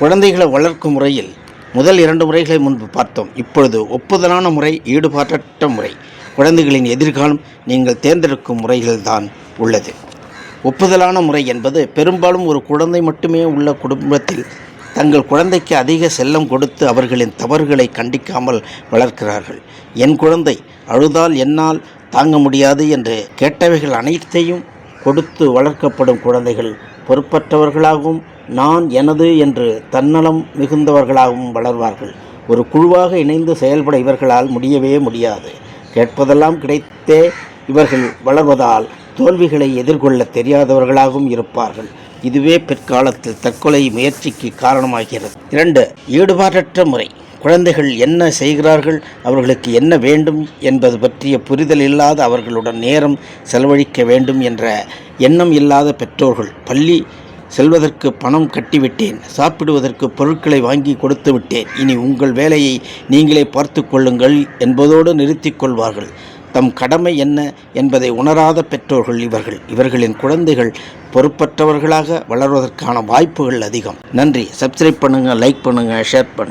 குழந்தைகளை வளர்க்கும் முறையில் முதல் இரண்டு முறைகளை முன்பு பார்த்தோம். இப்பொழுது ஒப்புதலான முறை ஈடுபாட்டற்ற முறை. குழந்தைகளின் எதிர்காலம் நீங்கள் தேர்ந்தெடுக்கும் முறைகள்தான் உள்ளது. ஒப்புதலான முறை என்பது பெரும்பாலும் ஒரு குழந்தை மட்டுமே உள்ள குடும்பத்தில் தங்கள் குழந்தைக்கு அதிக செல்லம் கொடுத்து அவர்களின் தவறுகளை கண்டிக்காமல் வளர்க்கிறார்கள். என் குழந்தை அழுதால் என்னால் தாங்க முடியாது என்று கேட்டவைகள் அனைத்தையும் கொடுத்து வளர்க்கப்படும் குழந்தைகள் பொறுப்பற்றவர்களாகவும் நான் எனது என்று தன்னலம் மிகுந்தவர்களாகவும் வளர்வார்கள். ஒரு குழுவாக இணைந்து செயல்பட இவர்களால் முடியவே முடியாது. கேட்பதெல்லாம் கிடைத்தே இவர்கள் வளர்வதால் தோல்விகளை எதிர்கொள்ள தெரியாதவர்களாகவும் இருப்பார்கள். இதுவே பிற்காலத்தில் தற்கொலை முயற்சிக்கு காரணமாகிறது. இரண்டு ஈடுபாடற்ற முறை. குழந்தைகள் என்ன செய்கிறார்கள் அவர்களுக்கு என்ன வேண்டும் என்பது பற்றிய புரிதல் இல்லாத அவர்களுடன் நேரம் செலவழிக்க வேண்டும் என்ற எண்ணம் இல்லாத பெற்றோர்கள் பள்ளி செல்வதற்கு பணம் கட்டிவிட்டேன் சாப்பிடுவதற்கு பொருட்களை வாங்கி கொடுத்து விட்டேன் இனி உங்கள் வேலையை நீங்களே பார்த்து கொள்ளுங்கள் என்பதோடு நிறுத்தி கொள்வார்கள். தம் கடமை என்ன என்பதை உணராத பெற்றோர்கள் இவர்கள். இவர்களின் குழந்தைகள் பொறுப்பற்றவர்களாக வளர்வதற்கான வாய்ப்புகள் அதிகம். நன்றி. சப்ஸ்கிரைப் பண்ணுங்கள் லைக் பண்ணுங்கள் ஷேர் பண்ணுங்கள்